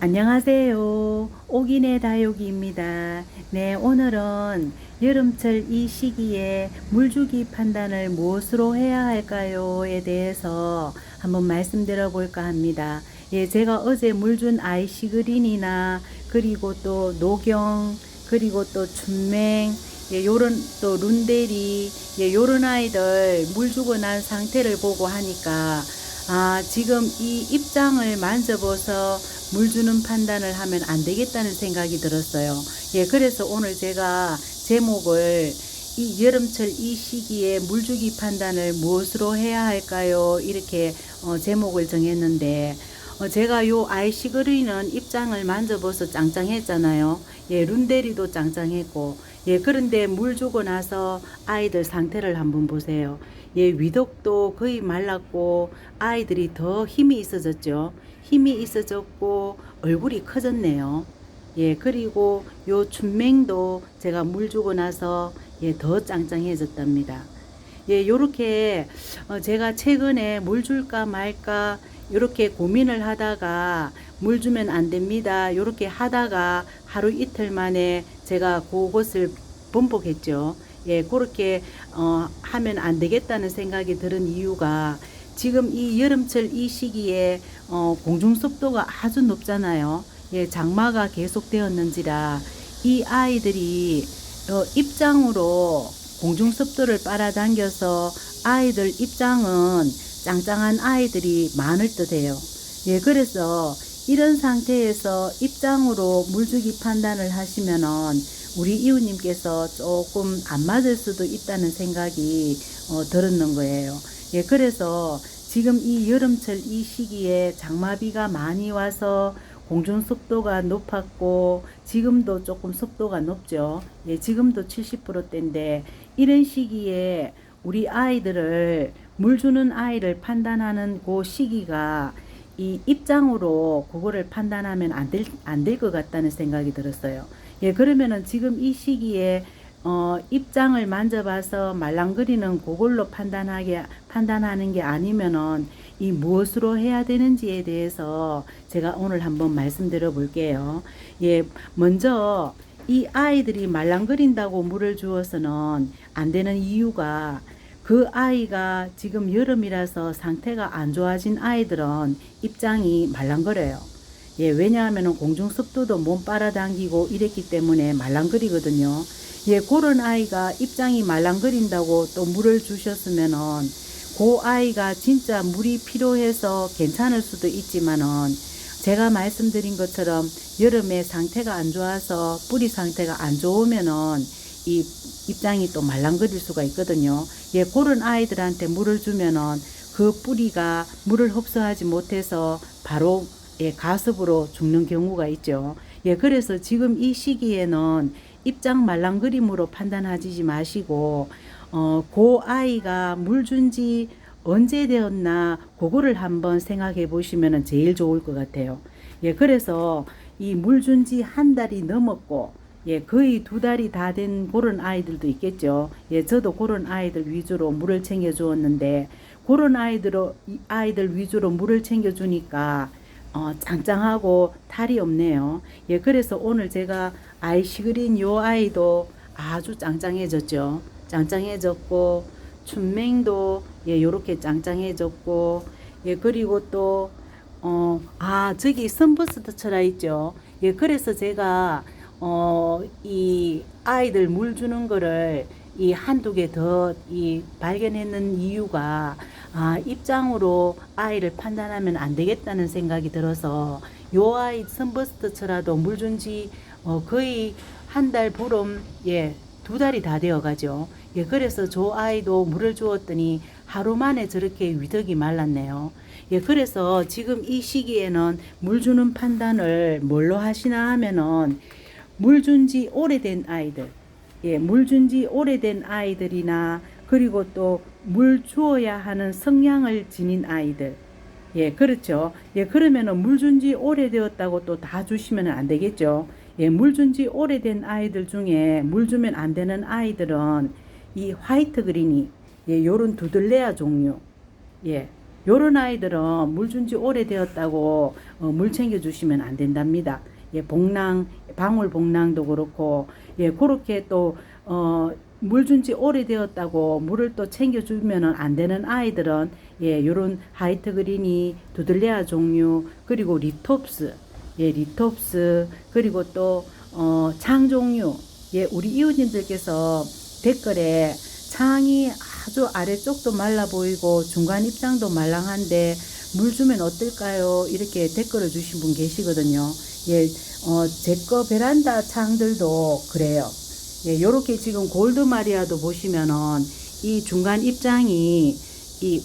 안녕하세요. 오기네 다육이입니다. 네, 오늘은 여름철 이 시기에 물주기 판단을 무엇으로 해야 할까요?에 대해서 한번 말씀드려 볼까 합니다. 예, 제가 어제 물준 아이시그린이나 그리고 또 노경 그리고 또 춘맹 예, 요런 또 룬데리 예, 요런 아이들 물 주고 난 상태를 보고 하니까 아, 지금 이 입장을 만져봐서 물 주는 판단을 하면 안 되겠다는 생각이 들었어요. 예, 그래서 오늘 제가 제목을 이 여름철 이 시기에 물주기 판단을 무엇으로 해야 할까요? 이렇게 어, 제목을 정했는데 어, 제가 요 아이시그리는 입장을 만져봐서 짱짱했잖아요. 예, 룬데리도 짱짱했고 예, 그런데 물 주고 나서 아이들 상태를 한번 보세요. 예, 위독도 거의 말랐고 아이들이 더 힘이 있어졌죠. 힘이 있어졌고 얼굴이 커졌네요. 예, 그리고 요 춘맹도 제가 물 주고 나서 예, 더 짱짱해졌답니다. 예, 요렇게 어, 제가 최근에 물 줄까 말까 요렇게 고민을 하다가 물 주면 안 됩니다. 요렇게 하다가 하루 이틀 만에 제가 그것을 번복했죠. 예, 그렇게 어, 하면 안 되겠다는 생각이 들은 이유가 지금 이 여름철 이 시기에 어, 공중 습도가 아주 높잖아요. 예, 장마가 계속되었는지라 이 아이들이 어, 입장으로 공중 습도를 빨아당겨서 아이들 입장은 짱짱한 아이들이 많을 듯해요. 예, 그래서 이런 상태에서 입장으로 물주기 판단을 하시면은 우리 이웃님께서 조금 안 맞을 수도 있다는 생각이 어, 들었는 거예요. 예, 그래서 지금 이 여름철 이 시기에 장마비가 많이 와서 공중 습도가 높았고 지금도 조금 습도가 높죠. 예, 지금도 70%대인데 이런 시기에 우리 아이들을 물 주는 아이를 판단하는 그 시기가 이 입장으로 그거를 판단하면 안 될 안 될 것 같다는 생각이 들었어요. 예, 그러면은 지금 이 시기에 어, 입장을 만져봐서 말랑거리는 그걸로 판단하게 판단하는 게 아니면은 이 무엇으로 해야 되는지에 대해서 제가 오늘 한번 말씀드려 볼게요. 예, 먼저 이 아이들이 말랑거린다고 물을 주어서는 안 되는 이유가 그 아이가 지금 여름이라서 상태가 안 좋아진 아이들은 입장이 말랑거려요. 예, 왜냐하면 공중 습도도 몸 빨아당기고 이랬기 때문에 말랑거리거든요. 예, 그런 아이가 입장이 말랑거린다고 또 물을 주셨으면은 그 아이가 진짜 물이 필요해서 괜찮을 수도 있지만은 제가 말씀드린 것처럼 여름에 상태가 안 좋아서 뿌리 상태가 안 좋으면은 이 입장이 또 말랑거릴 수가 있거든요. 예, 그런 아이들한테 물을 주면은 그 뿌리가 물을 흡수하지 못해서 바로 예, 가습으로 죽는 경우가 있죠. 예, 그래서 지금 이 시기에는 입장 말랑거림으로 판단하지 마시고, 어, 그 아이가 물 준지 언제 되었나, 그거를 한번 생각해 보시면 제일 좋을 것 같아요. 예, 그래서 이 물 준지 한 달이 넘었고, 예, 거의 두 달이 다 된 그런 아이들도 있겠죠. 예, 저도 그런 아이들 위주로 물을 챙겨 주었는데, 그런 아이들, 아이들 위주로 물을 챙겨 주니까, 어, 짱짱하고 탈이 없네요. 예, 그래서 오늘 제가 아이시그린 요 아이도 아주 짱짱해졌죠. 짱짱해졌고, 춘맹도 예, 요렇게 짱짱해졌고, 예, 그리고 또, 어, 아, 저기 선버스트처럼 있죠. 예, 그래서 제가, 어, 이 아이들 물 주는 거를 이 한두 개 더 이 발견했는 이유가 아, 입장으로 아이를 판단하면 안 되겠다는 생각이 들어서 요 아이 선버스트처라도 물 준지 어, 거의 한 달 보름 예, 두 달이 다 되어 가죠. 예, 그래서 저 아이도 물을 주었더니 하루 만에 저렇게 위덕이 말랐네요. 예, 그래서 지금 이 시기에는 물 주는 판단을 뭘로 하시나 하면은 물 준 지 오래된 아이들, 예, 물 준 지 오래된 아이들이나 그리고 또 물 주어야 하는 성향을 지닌 아이들. 예, 그렇죠. 예, 그러면은 물 준 지 오래되었다고 또 다 주시면 안 되겠죠. 예, 물 준 지 오래된 아이들 중에 물 주면 안 되는 아이들은 이 화이트 그린이 예, 요런 두들레아 종류. 예. 요런 아이들은 물 준 지 오래되었다고 어, 물 챙겨 주시면 안 된답니다. 예, 복랑, 방울 복랑도 그렇고, 예, 그렇게 또, 어, 물 준 지 오래되었다고 물을 또 챙겨주면은 안 되는 아이들은, 예, 요런 하이트 그린이 두들레아 종류, 그리고 리톱스, 예, 리톱스, 그리고 또, 어, 창 종류, 예, 우리 이웃님들께서 댓글에 창이 아주 아래쪽도 말라 보이고 중간 입장도 말랑한데 물 주면 어떨까요? 이렇게 댓글을 주신 분 계시거든요. 예, 어, 제거 베란다 창들도 그래요. 예, 요렇게 지금 골드 마리아도 보시면은 이 중간 입장이 이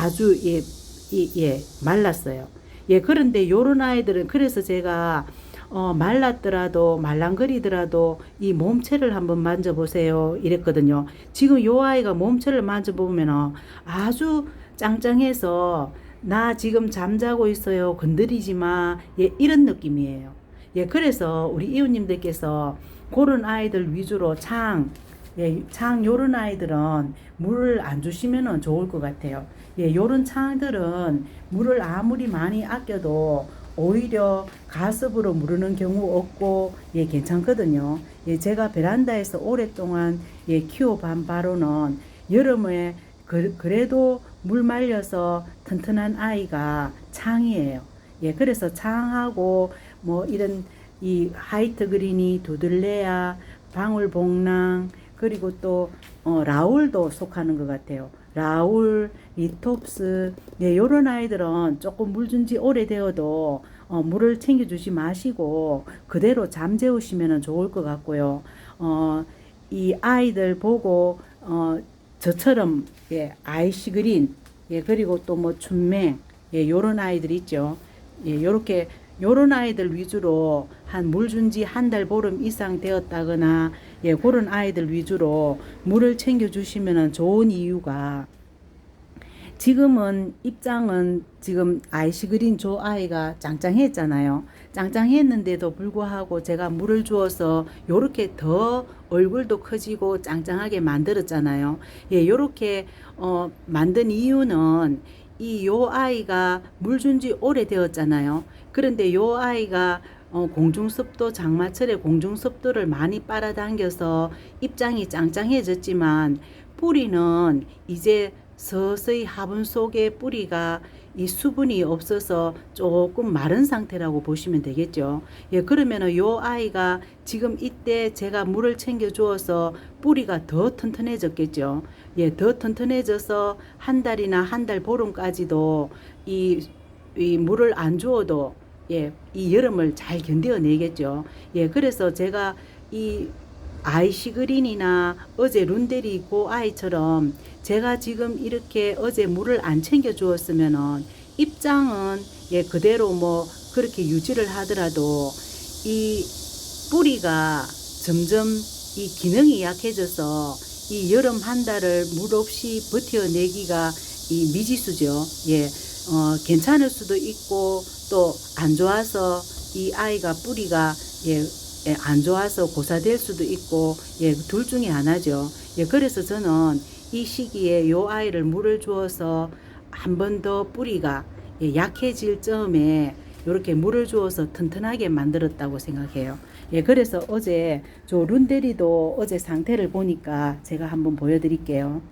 아주 예, 이, 예, 말랐어요. 예, 그런데 요런 아이들은 그래서 제가 어, 말랐더라도 말랑거리더라도 이 몸체를 한번 만져보세요 이랬거든요. 지금 요 아이가 몸체를 만져보면 아주 짱짱해서 나 지금 잠자고 있어요 건드리지 마 예, 이런 느낌이에요. 예, 그래서 우리 이웃님들께서 그런 아이들 위주로 창, 예, 창 요런 아이들은 물을 안 주시면 좋을 것 같아요. 예, 요런 창들은 물을 아무리 많이 아껴도 오히려 가습으로 무르는 경우 없고 예 괜찮거든요. 예 제가 베란다에서 오랫동안 예 키워본 바로는 여름에 그, 그래도 물 말려서 튼튼한 아이가 창이에요. 예 그래서 창하고 뭐 이런 이 하이트 그린이 두들레아 방울복랑 그리고 또 어, 라울도 속하는 것 같아요. 라울, 리톱스, 예, 요런 아이들은 조금 물 준 지 오래되어도 어, 물을 챙겨주지 마시고 그대로 잠재우시면 좋을 것 같고요. 어, 이 아이들 보고 어, 저처럼 예, 아이시 그린, 예, 그리고 또 뭐 춘맹, 예, 요런 아이들 있죠. 예, 요렇게 요런 아이들 위주로 한 물 준 지 한 달 보름 이상 되었다거나 예, 그런 아이들 위주로 물을 챙겨 주시면 좋은 이유가 지금은 입장은 지금 아이시 그린 조 아이가 짱짱했잖아요. 짱짱했는데도 불구하고 제가 물을 주어서 요렇게 더 얼굴도 커지고 짱짱하게 만들었잖아요. 예, 요렇게 어 만든 이유는 이 요 아이가 물 준 지 오래되었잖아요. 그런데 요 아이가 어, 공중습도 장마철에 공중습도를 많이 빨아당겨서 입장이 짱짱해졌지만 뿌리는 이제 서서히 화분 속에 뿌리가 이 수분이 없어서 조금 마른 상태라고 보시면 되겠죠. 예, 그러면은 요 아이가 지금 이때 제가 물을 챙겨 주어서 뿌리가 더 튼튼해졌겠죠. 예, 더 튼튼해져서 한 달이나 한 달 보름까지도 이, 이 물을 안 주어도 예, 이 여름을 잘 견뎌내겠죠. 예, 그래서 제가 이 아이시 그린이나 어제 룬데리 고 아이처럼 제가 지금 이렇게 어제 물을 안 챙겨 주었으면은 입장은 예, 그대로 뭐 그렇게 유지를 하더라도 이 뿌리가 점점 이 기능이 약해져서 이 여름 한 달을 물 없이 버텨내기가 이 미지수죠. 예, 어, 괜찮을 수도 있고 또 안 좋아서 이 아이가 뿌리가 예, 예, 안 좋아서 고사될 수도 있고 예, 둘 중에 하나죠. 예, 그래서 저는 이 시기에 요 아이를 물을 주어서 한 번 더 뿌리가 예, 약해질 점에 이렇게 물을 주어서 튼튼하게 만들었다고 생각해요. 예, 그래서 어제 저 룬데리도 어제 상태를 보니까 제가 한번 보여드릴게요.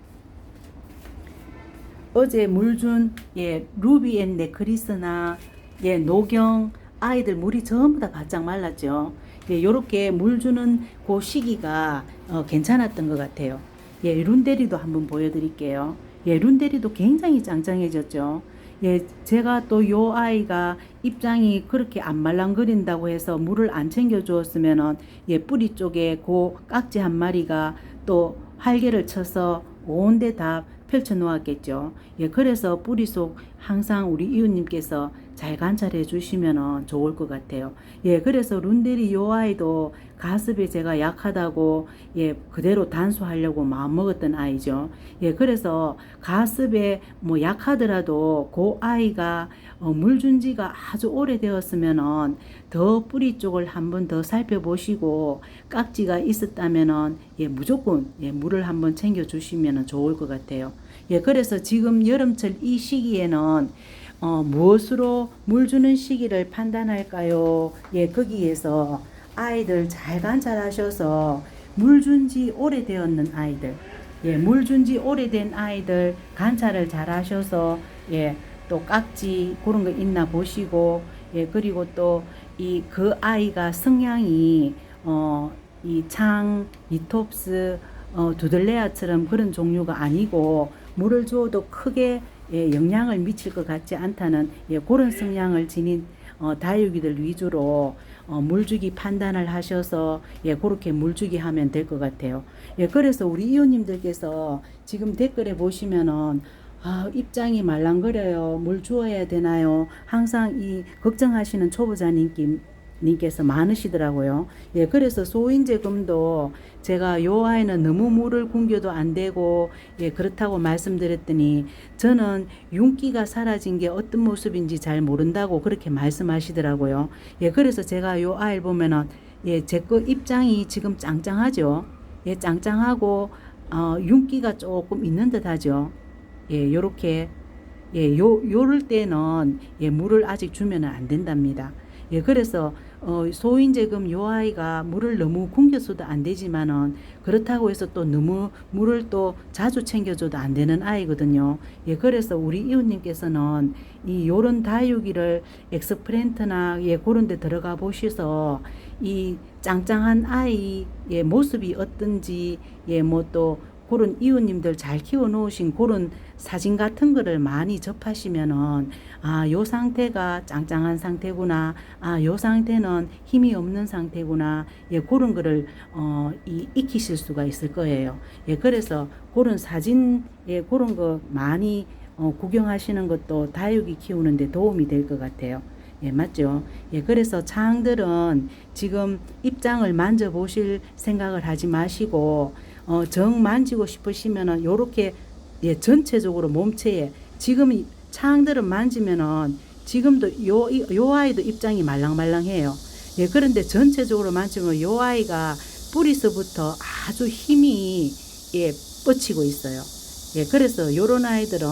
어제 물준 예 루비 앤 네크리스나 예 노경 아이들 물이 전부 다 바짝 말랐죠. 예 요렇게 물 주는 그 시기가 어, 괜찮았던 것 같아요. 예 룬데리도 한번 보여드릴게요. 예 룬데리도 굉장히 짱짱해졌죠. 예 제가 또 요 아이가 입장이 그렇게 안 말랑거린다고 해서 물을 안 챙겨 주었으면은 예 뿌리 쪽에 그 깍지 한 마리가 또 활개를 쳐서 온데 다 펼쳐 놓았겠죠. 예, 그래서 뿌리 속 항상 우리 이웃님께서 잘 관찰해 주시면 좋을 것 같아요. 예, 그래서 룬데리 요 아이도 가습에 제가 약하다고 예, 그대로 단수하려고 마음 먹었던 아이죠. 예, 그래서 가습에 뭐 약하더라도 그 아이가 어, 물준 지가 아주 오래되었으면은 더 뿌리 쪽을 한번 더 살펴보시고 깍지가 있었다면은 예, 무조건 예, 물을 한번 챙겨 주시면 좋을 것 같아요. 예, 그래서 지금 여름철 이 시기에는 어, 무엇으로 물 주는 시기를 판단할까요? 예, 거기에서 아이들 잘 관찰하셔서 물 준 지 오래되었는 아이들, 예, 물 준 지 오래된 아이들 관찰을 잘 하셔서 예, 또 깍지 그런 거 있나 보시고 예, 그리고 또 이 그 아이가 성향이 어, 이 창, 이톱스, 어, 두들레아처럼 그런 종류가 아니고 물을 주어도 크게 예, 영향을 미칠 것 같지 않다는 예, 그런 성향을 지닌 어, 다육이들 위주로 어, 물주기 판단을 하셔서 예, 그렇게 물주기 하면 될 것 같아요. 예, 그래서 우리 이웃님들께서 지금 댓글에 보시면은 아, 입장이 말랑거려요. 물 주어야 되나요? 항상 이 걱정하시는 초보자님께 님께서 많으시더라고요. 예, 그래서 소인제금도 제가 요 아이는 너무 물을 굶겨도 안 되고, 예, 그렇다고 말씀드렸더니 저는 윤기가 사라진 게 어떤 모습인지 잘 모른다고 그렇게 말씀하시더라고요. 예, 그래서 제가 요 아이를 보면은, 예, 제 거 입장이 지금 짱짱하죠. 예, 짱짱하고, 어, 윤기가 조금 있는 듯 하죠. 예, 요렇게, 예, 요, 요럴 때는, 예, 물을 아직 주면 안 된답니다. 예, 그래서 어, 소인제금 요 아이가 물을 너무 굶겨서도 안 되지만은 그렇다고 해서 또 너무 물을 또 자주 챙겨줘도 안 되는 아이거든요. 예, 그래서 우리 이웃님께서는 이 요런 다육이를 엑스프렌트나 예, 그런 데 들어가 보셔서 이 짱짱한 아이의 모습이 어떤지 예, 뭐또 그런 이웃님들 잘 키워 놓으신 그런 사진 같은 거를 많이 접하시면은 아, 요 상태가 짱짱한 상태구나. 아, 요 상태는 힘이 없는 상태구나. 예, 그런 거를 어, 이, 익히실 수가 있을 거예요. 예, 그래서 그런 사진 예, 그런 거 많이 어, 구경하시는 것도 다육이 키우는데 도움이 될 것 같아요. 예, 맞죠? 예, 그래서 창들은 지금 입장을 만져보실 생각을 하지 마시고, 어, 정 만지고 싶으시면은 요렇게, 예, 전체적으로 몸체에, 지금 이 창들은 만지면은 지금도 요, 이- 요 아이도 입장이 말랑말랑해요. 예, 그런데 전체적으로 만지면 요 아이가 뿌리서부터 아주 힘이, 예, 뻗치고 있어요. 예, 그래서 요런 아이들은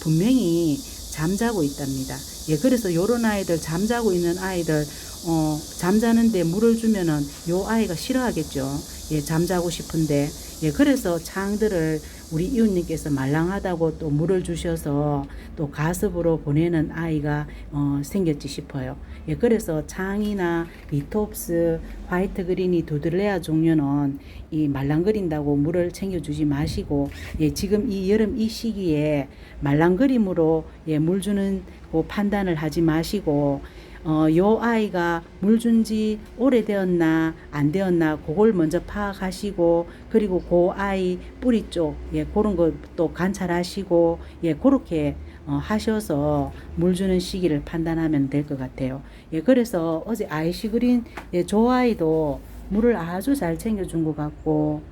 분명히 잠자고 있답니다. 예, 그래서 요런 아이들 잠자고 있는 아이들 어, 잠자는데 물을 주면은 요 아이가 싫어하겠죠. 예, 잠자고 싶은데. 예, 그래서 창들을 우리 이웃님께서 말랑하다고 또 물을 주셔서 또 가습으로 보내는 아이가 어, 생겼지 싶어요. 예, 그래서 창이나 리톱스, 화이트 그린이 두들레아 종류는 이 말랑거린다고 물을 챙겨주지 마시고 예, 지금 이 여름 이 시기에 말랑거림으로 예, 물 주는 그 판단을 하지 마시고 어, 요 아이가 물 준 지 오래되었나 안 되었나 그걸 먼저 파악하시고 그리고 그 아이 뿌리 쪽 예, 그런 것도 관찰하시고 예, 그렇게 어, 하셔서 물 주는 시기를 판단하면 될 것 같아요. 예, 그래서 어제 아이시 그린 예, 조 아이도 물을 아주 잘 챙겨준 것 같고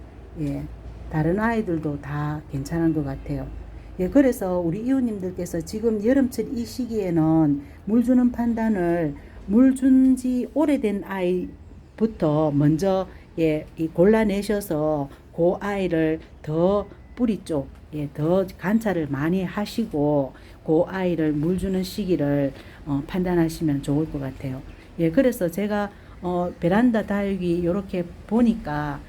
예, 다른 아이들도 다 괜찮은 것 같아요. 예, 그래서 우리 이웃님들께서 지금 여름철 이 시기에는 물 주는 판단을 물 준 지 오래된 아이부터 먼저 예, 이 골라내셔서 그 아이를 더 뿌리 쪽, 예, 더 관찰을 많이 하시고 그 아이를 물 주는 시기를 어, 판단하시면 좋을 것 같아요. 예, 그래서 제가 어, 베란다 다육이 이렇게 보니까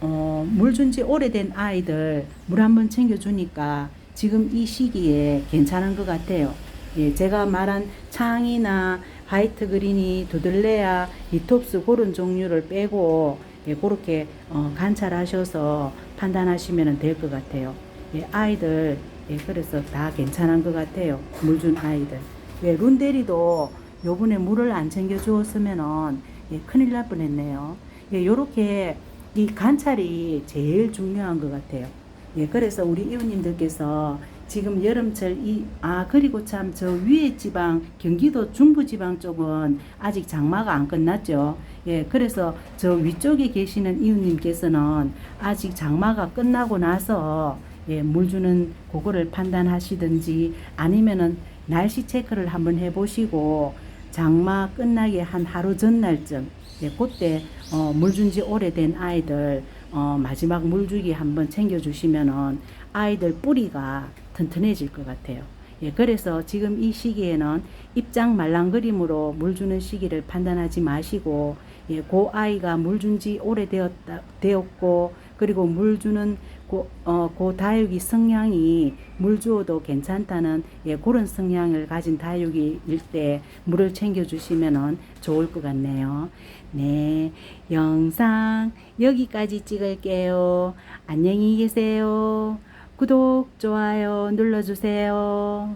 어, 물 준 지 오래된 아이들 물 한 번 챙겨주니까 지금 이 시기에 괜찮은 것 같아요. 예, 제가 말한 창이나 화이트 그린이 두들레아, 리톱스 그런 종류를 빼고 예, 그렇게 어, 관찰하셔서 판단하시면 될 것 같아요. 예, 아이들 예, 그래서 다 괜찮은 것 같아요. 물 준 아이들. 예, 룬데리도 요번에 물을 안 챙겨 주었으면은 예, 큰일 날 뻔했네요. 예, 요렇게 이 관찰이 제일 중요한 것 같아요. 예, 그래서 우리 이웃님들께서 지금 여름철 이, 아, 그리고 참 저 위에 지방, 경기도 중부 지방 쪽은 아직 장마가 안 끝났죠. 예, 그래서 저 위쪽에 계시는 이웃님께서는 아직 장마가 끝나고 나서 예, 물 주는 그거를 판단하시든지 아니면은 날씨 체크를 한번 해보시고 장마 끝나기 한 하루 전날쯤 예, 그때 어, 물 준 지 오래된 아이들 어, 마지막 물주기 한번 챙겨주시면은 아이들 뿌리가 튼튼해질 것 같아요. 예, 그래서 지금 이 시기에는 입장 말랑거림으로 물 주는 시기를 판단하지 마시고, 예, 그 아이가 물 준 지 오래되었다, 되었고, 그리고 물 주는 고, 어, 그 다육이 성향이 물 주어도 괜찮다는 예, 그런 성향을 가진 다육이일 때 물을 챙겨 주시면 좋을 것 같네요. 네, 영상 여기까지 찍을게요. 안녕히 계세요. 구독, 좋아요 눌러주세요.